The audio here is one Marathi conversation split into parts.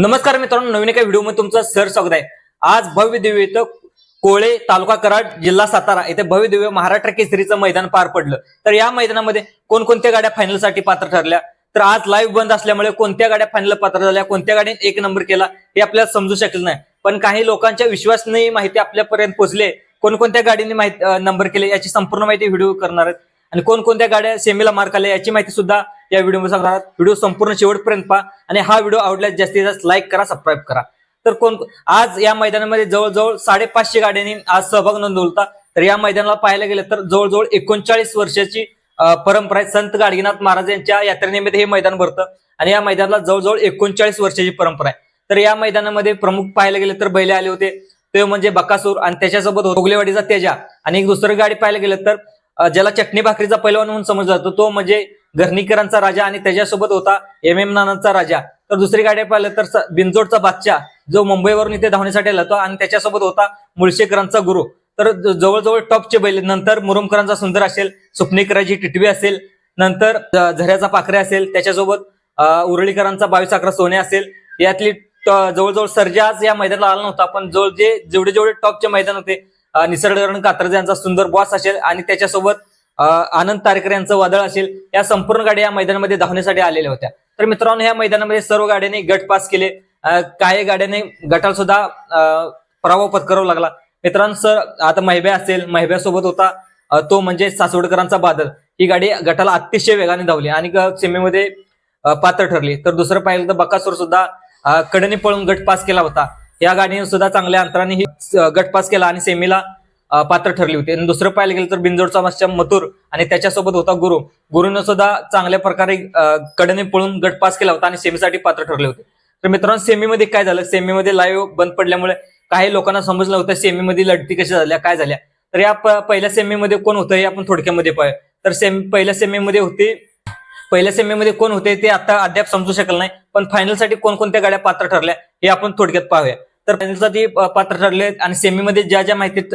नमस्कार मित्रांनो नवीन एका व्हिडिओमध्ये तुमचं सर स्वागत आहे. आज भव्य दिव्य इथं कोळे तालुका कराड जिल्हा सातारा इथे भव्य दिव्य महाराष्ट्र केसरीचं मैदान पार पडलं. तर या मैदानामध्ये कोणकोणत्या गाड्या फायनलसाठी पात्र ठरल्या? तर आज लाईव्ह बंद असल्यामुळे कोणत्या गाड्या फायनल पात्र झाल्या? कोणत्या गाडीने एक नंबर केला? हे आपल्याला समजू शकलं नाही. पण काही लोकांच्या विश्वासनीय माहिती आपल्यापर्यंत पोहोचले कोणकोणत्या गाडीने माहिती नंबर केले याची संपूर्ण माहिती व्हिडिओ करणार आहेत. आणि कोणकोणत्या गाड्या सेमीला मार्क आल्या याची माहिती सुद्धा या व्हिडिओमध्ये सांगणार आहात. व्हिडिओ संपूर्ण शेवटपर्यंत पहा आणि हा व्हिडिओ आवडल्यास जास्तीत जास्त लाईक करा सबस्क्राईब करा. तर कोण आज या मैदानामध्ये जवळजवळ साडेपाचशे गाड्यांनी आज सहभाग नोंदवला. तर या मैदानाला पाहायला गेलं तर जवळजवळ एकोणचाळीस वर्षाची परंपरा आहे. संत गाडगीनाथ महाराज यांच्या यात्रेनिमित्त हे मैदान भरतं. आणि या मैदानाला जवळजवळ एकोणचाळीस वर्षाची परंपरा आहे. तर या मैदानामध्ये प्रमुख पाहायला गेलं तर बैले आले होते. ते म्हणजे बकासूर आणि त्याच्यासोबत होगलेवाडीचा तेजा. आणि एक दुसरी गाडी पाहायला गेलं तर ज्याला चटणी भाकरीचा पैलवान म्हणून समजला जातो तो म्हणजे घरणीकरांचा राजा आणि त्याच्यासोबत होता एम एम नानांचा राजा. तर दुसरी गाडी पाहिलं तर बिंजोडचा बिनजोडचा बादशाह जो मुंबईवरून इथे धावण्यासाठी आला होता आणि त्याच्यासोबत होता मुळशेकरांचा गुरु. तर जवळजवळ टॉपचे बैल. नंतर मुरुमकरांचा सुंदर असेल सुपणेकरांची टिटवी असेल नंतर झऱ्याचा पाखरे असेल त्याच्यासोबत उरळीकरांचा बावीस अकरा सोने असेल. यातली जवळजवळ सर्जा आज या मैदानाला आला नव्हता पण जवळ जे जेवढे जेवढे टॉपचे मैदान होते निसर्गरण कात्रज यांचा सुंदर बॉस असेल आणि त्याच्यासोबत आनंद तारेकर यांचं वादळ असेल या संपूर्ण गाड्या या मैदानामध्ये धावण्यासाठी आलेल्या होत्या. तर मित्रांनो या मैदानामध्ये सर्व गाड्यांनी गट पास केले. काही गाड्याने गटाला सुद्धा पराभव पत्करावा लागला. मित्रांनो सर आता महिब्या असेल महिब्यासोबत होता. तो म्हणजे सासवडकरांचा बादल. ही गाडी गटाला अतिशय वेगाने धावली आणि सीमेमध्ये पात्र ठरली. तर दुसरं पाहिलं तर बकासूर सुद्धा कडेने पळून गट पास केला होता. या गाडीने सुद्धा चांगल्या अंतराने ही गट पास केला आणि सेमीला पात्र ठरली होती. आणि दुसरं पाहायला गेलं तर बिंजोडचा मास्टर मथुर आणि त्याच्यासोबत होता गुरु. गुरुनं सुद्धा चांगल्या प्रकारे अं, कडने पळून गट पास केला होता आणि सेमीसाठी पात्र ठरले होते. तर मित्रांनो सेमीमध्ये काय झालं? सेमीमध्ये लाईव्ह बंद पडल्यामुळे काही लोकांना समजलं होतं सेमीमध्ये लढती कशा झाल्या काय झाल्या. तर या पहिल्या सेमीमध्ये कोण होतं हे आपण थोडक्यामध्ये पाहूया. तर सेमी पहिल्या सेमीमध्ये होते पहिल्या सेमीमध्ये कोण होते ते आता अद्याप समजू शकलं नाही पण फायनलसाठी कोणकोणत्या गाड्या पात्र ठरल्या हे आपण थोडक्यात पाहूया. तर फायनलसाठी पात्र ठरले आणि सेमीमध्ये ज्या ज्या माहितीत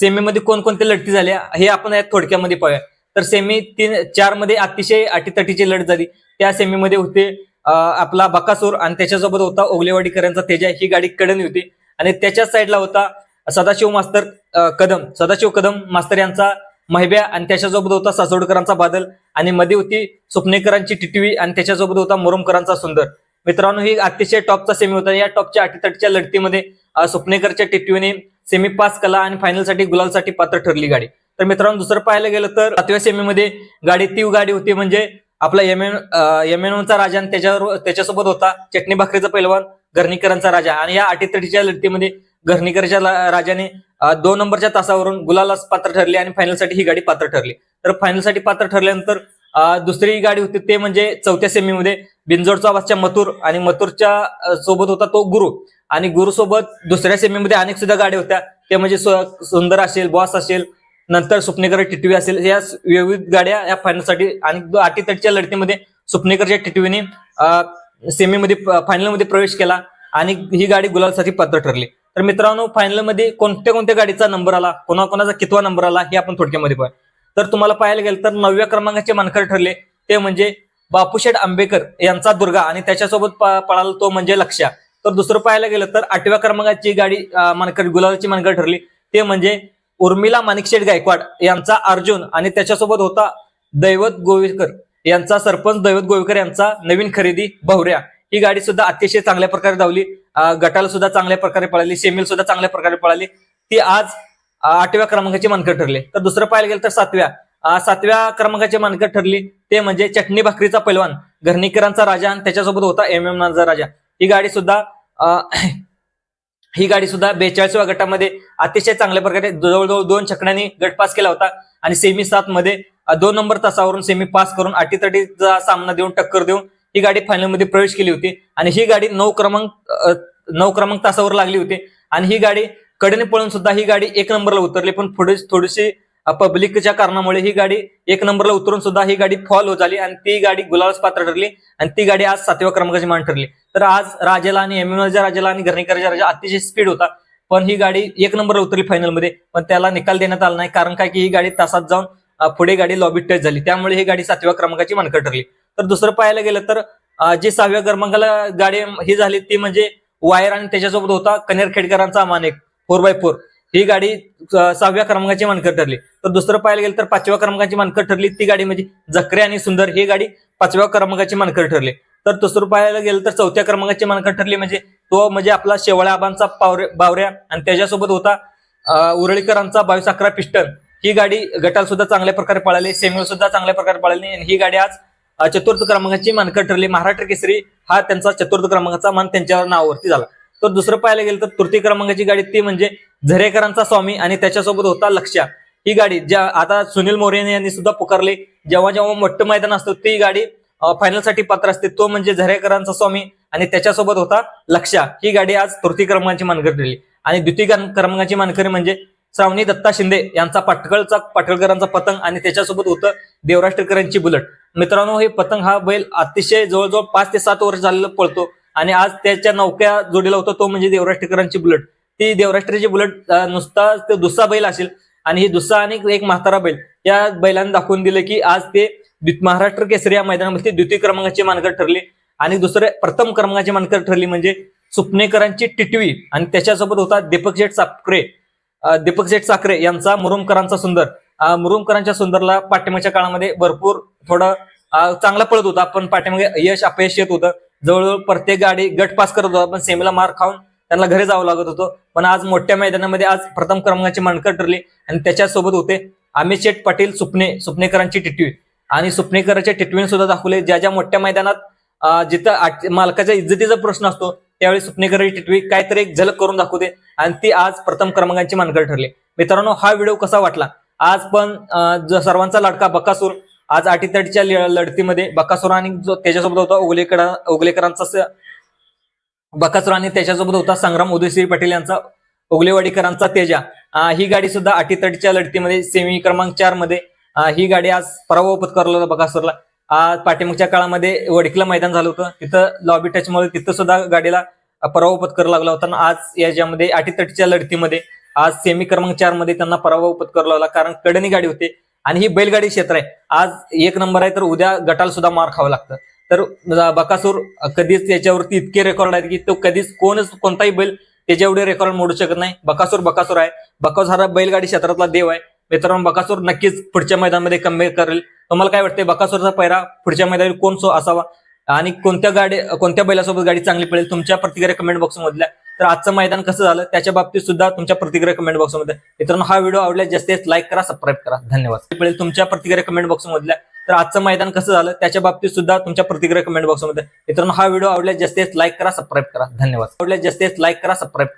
सेमीमध्ये कोणकोणत्या लढती झाल्या हे आपण यात थोडक्यामध्ये पाहूया. तर सेमी तीन चारमध्ये अतिशय अटीतटीची लढत झाली. त्या सेमीमध्ये होते आपला बकासूर आणि त्याच्यासोबत होता ओगलेवाडीकरांचा तेजा. ही गाडी कडणी होती. आणि त्याच्याच साईडला होता सदाशिव मास्तर कदम. सदाशिव कदम मास्तर यांचा महिब्या आणि त्याच्यासोबत होता सासवडकरांचा बादल. आणि मध्ये होती सुपनेकरांची टिटवी आणि त्याच्यासोबत होता मोरमकरांचा सुंदर. मित्रांनो ही अतिशय टॉपचा सेमी होता. या टॉपच्या अटीतटीच्या लढतीमध्ये सुपनेकरच्या टिटवीने सेमी पास कला आणि फायनलसाठी गुलालसाठी पात्र ठरली गाडी. तर मित्रांनो दुसरं पाहायला गेलं तर सातव्या सेमीमध्ये गाडी ती गाडी होती म्हणजे आपला एम एन एम एन चा राजा आणि त्याच्यावर त्याच्यासोबत होता चटणी भाकरीचा पैलवान घरणीकरांचा राजा. आणि या अटीतटीच्या लढतीमध्ये घरणीकरच्या राजाने दोन नंबरच्या तासावरून गुलालास पात्र ठरली आणि फायनलसाठी ही गाडी पात्र ठरली. तर फायनलसाठी पात्र ठरल्यानंतर दुसरी गाडी होती ते म्हणजे चौथ्या सेमीमध्ये बिंजोडचा वासच्या मथुर आणि मथुरच्या सोबत होता तो गुरु. आणि गुरुसोबत दुसऱ्या सेमीमध्ये अनेक सुद्धा गाड्या होत्या. ते म्हणजे सु- सुंदर असेल बॉस असेल नंतर सुपनेकर टिटवी असेल या विविध गाड्या या फायनलसाठी आणि अटीतटीच्या लढतीमध्ये सुपनेकरच्या टिटवीने सेमीमध्ये फायनलमध्ये प्रवेश केला आणि ही गाडी गुलालसाठी पात्र ठरली. तर मित्रांनो फायनलमध्ये कोणत्या कोणत्या गाडीचा नंबर आला कोणाकोणाचा कितवा नंबर आला हे आपण थोडक्यामध्ये पाहू तर तुम्हाला पाहायला गेलं तर नवव्या क्रमांकाचे मानकर ठरले. ते म्हणजे बापूशेठ आंबेकर यांचा दुर्गा आणि त्याच्यासोबत प- पळाला तो म्हणजे लक्ष्या. तर दुसरं पाहायला गेलं तर आठव्या क्रमांकाची गाडी अं, गुलाबाची गुलालची ठरली. ते म्हणजे उर्मिला माणिकशेठ गायकवाड यांचा अर्जुन आणि त्याच्यासोबत होता दैवत गोवेकर यांचा सरपंच दैवत गोवेकर यांचा नवीन खरेदी बहुऱ्या ही गाडी सुद्धा अतिशय चांगल्या प्रकारे धावली. गटाला सुद्धा चांगल्या प्रकारे पळाली सेमील सुद्धा चांगल्या प्रकारे पळाली. ती आज आठव्या क्रमांकाची मानकर ठरली. तर दुसरं पाहायला गेलं तर सातव्या. सातव्या क्रमांकाची मानकर ठरली. ते म्हणजे चटणी भाकरीचा पैलवान घरणीकरांचा राजा आणि त्याच्यासोबत होता एम एम नाचा राजा. ही गाडी सुद्धा ही गाडी सुद्धा बेचाळीसव्या गटामध्ये अतिशय चांगल्या प्रकारे जवळजवळ दोन छकड्यांनी गटपास केला होता. आणि सेमी सात मध्ये दोन नंबर तासावरून सेमी पास करून अटीतटीचा सामना देऊन टक्कर देऊन ही गाडी फायनलमध्ये प्रवेश केली होती. आणि ही गाडी नऊ क्रमांक नऊ क्रमांक तासावर लागली होती. आणि ही गाडी कडेने पळून सुद्धा ही गाडी एक नंबरला उतरली पण पुढे थोडीशी पब्लिकच्या कारणामुळे ही गाडी एक नंबरला उतरून सुद्धा ही गाडी फॉल हो झाली आणि ती गाडी गुलाबच पात्र ठरली आणि ती गाडी आज सातव्या क्रमांकाची मान ठरली. तर आज राजाला आणि एम्युनलच्या राजाला आणि घरणीकरच्या राजा अतिशय स्पीड होता पण ही गाडी एक नंबरला उतरली फायनलमध्ये पण त्याला निकाल देण्यात आला नाही कारण काय की ही गाडी तासात जाऊन पुढे गाडी लॉबी टच झाली त्यामुळे ही गाडी सातव्या क्रमांकाची मानकर ठरली. तर दुसरं पाहायला गेलं तर जी सहाव्या क्रमांकाला गाडी ही झाली ती म्हणजे वायर आणि त्याच्यासोबत होता कनेर खेडकरांचा मानेक फोर बाय फोर. ही गाडी सहाव्या क्रमांकाची मानकर ठरली. तर दुसरं पाहायला गेलं तर पाचव्या क्रमांकाची मानकर ठरली. ती गाडी म्हणजे जखरे आणि सुंदर ही गाडी पाचव्या क्रमांकाची मानकर ठरली. तर दुसरं पाहायला गेलं तर चौथ्या क्रमांकाची मानकर ठरली म्हणजे तो म्हणजे आपला शेवळ्या आबांचा पावरे बावऱ्या आणि त्याच्यासोबत होता उरळीकरांचा बावीस अकरा पिस्टन. ही गाडी गटाला सुद्धा चांगल्या प्रकारे पळाली सेमीवर सुद्धा चांगल्या प्रकारे पळाली आणि ही गाडी आज चतुर्थ क्रमांकाची मानकर ठरली. महाराष्ट्र केसरी हा त्यांचा चतुर्थ क्रमांकाचा मान त्यांच्या नावावरती झाला. तर दुसरं पाहायला गेलं तर तृतीय क्रमांकाची गाडी ती म्हणजे झरेकरांचा स्वामी आणि त्याच्यासोबत होता लक्ष्या. ही गाडी ज्या आता सुनील मोरे यांनी सुद्धा पुकारली. जेव्हा जेव्हा मोठं मैदान असतं ती गाडी फायनलसाठी पात्र असते. तो म्हणजे झरेकरांचा स्वामी आणि त्याच्यासोबत होता लक्ष्या. ही गाडी आज तृतीय क्रमांकाची मानकरी ठरली. आणि द्वितीय क्रमांकाची मानकरी म्हणजे श्रावणी दत्ता शिंदे यांचा पाटकळचा पाटकळकरांचा पतंग आणि त्याच्यासोबत होतं देवराष्ट्रकरांची बुलट. मित्रांनो हे पतंग हा बैल अतिशय जवळजवळ पाच ते सात वर्ष झालेला पळतो. आणि आज त्याच्या नौक्या जोडीला होता तो म्हणजे देवराष्ट्रकरांची बुलेट. ती देवराष्ट्राची बुलट अं, नुसता ते दुसरा बैल असेल आणि ही दुसरा आणि एक म्हातारा बैल. या बैलांनी दाखवून दिलं की आज ते महाराष्ट्र केसरी या मैदानामध्ये द्वितीय क्रमांकाची मानकर ठरले आणि दुसरे प्रथम क्रमांकाची मानकर ठरली म्हणजे सुपनेकरांची टिटवी आणि त्याच्यासोबत होता दीपक शेठ साकरे दीपक शेठ साखरे यांचा मुरुमकरांचा सुंदर. मुरुमकरांच्या सुंदरला पाठिंबाच्या काळामध्ये भरपूर थोडं चांगला पळत होता पण पाठीमागे यश अपयश येत होतं. जवळजवळ प्रत्येक गाडी गट पास करत होता पण सेमीला मार खाऊन त्यांना घरी जावं लागत होतं. पण आज मोठ्या मैदानामध्ये आज प्रथम क्रमांकाची मानकर ठरली आणि त्याच्यासोबत होते अमित शेठ पाटील सुपणे सुपणेकरांची टिटवी. आणि सुपणेकरांच्या टिटवीने सुद्धा दाखवले ज्या ज्या मोठ्या मैदानात जिथं मालकाच्या इज्जतीचा प्रश्न असतो त्यावेळी सुपणेकरांची टिटवी काहीतरी एक झलक करून दाखवते आणि ती आज प्रथम क्रमांकाची मानकर ठरली. मित्रांनो हा व्हिडिओ कसा वाटला? आज पण सर्वांचा लाडका बकासूर आज अटीतटीच्या लढतीमध्ये बकासूर आणि जो त्याच्यासोबत होता ओगलेकर ओगलेकरांचा स- बकासूर आणि त्याच्यासोबत होता संग्राम उदयश्री पाटील यांचा ओगलेवाडीकरांचा तेजा. ही गाडी सुद्धा अटीतटीच्या लढतीमध्ये सेमी क्रमांक चारमध्ये ही गाडी आज पराभव पत्करला होता बकासूरला. आज पाठीमागच्या काळामध्ये वडकीला मैदान झालं होतं. तिथं लॉबी टचमुळे तिथं सुद्धा गाडीला पराभव पत्करू लागला होता. आज याच्यामध्ये अटीतटीच्या लढतीमध्ये आज सेमी क्रमांक चारमध्ये त्यांना पराभव पत्करला लागला कारण कडणी गाडी होती. आणि ही बैलगाडी क्षेत्र आहे. आज एक नंबर आहे तर उद्या गटाला सुद्धा मार खावं लागतं. तर बकासूर कधीच त्याच्यावरती इतके रेकॉर्ड आहेत की तो कधीच कोणच कोणताही बैल त्याच्या एवढे रेकॉर्ड मोडू शकत नाही. बकासूर बकासूर आहे. बकासूर हा बैलगाडी क्षेत्रातला देव आहे. मित्रांनो बकासूर नक्कीच पुढच्या मैदानामध्ये कमी करेल. तुम्हाला काय वाटते बकासूरचा पैरा पुढच्या मैदानात कोण सो असावा? आणि कोणत्या गाडी कोणत्या बैलासोबत गाडी चांगली पडेल? तुमच्या प्रतिक्रिया कमेंट बॉक्समधल्या तर आजचं मैदान कसं झालं त्याच्या बाबतीत सुद्धा तुमच्या प्रतिक्रिया कमेंट बॉक्समध्ये. मित्रांनो हा व्हिडिओ आवडल्यास जास्तीत लाईक करा सबस्क्राईब करा. धन्यवाद. तुमच्या प्रतिक्रिया कमेंट बॉक्स मधल्या तर आजचं मैदान कसं झालं त्याच्या बाबतीत सुद्धा तुमच्या प्रतिक्रिया कमेंट बॉक्समध्ये. मित्रांनो हा व्हिडिओ आवडल्यास जास्तीत लाईक करा सबस्क्राईब करा. धन्यवाद. आवडल्यास जास्तीत लाईक करा सबस्क्राईब करा.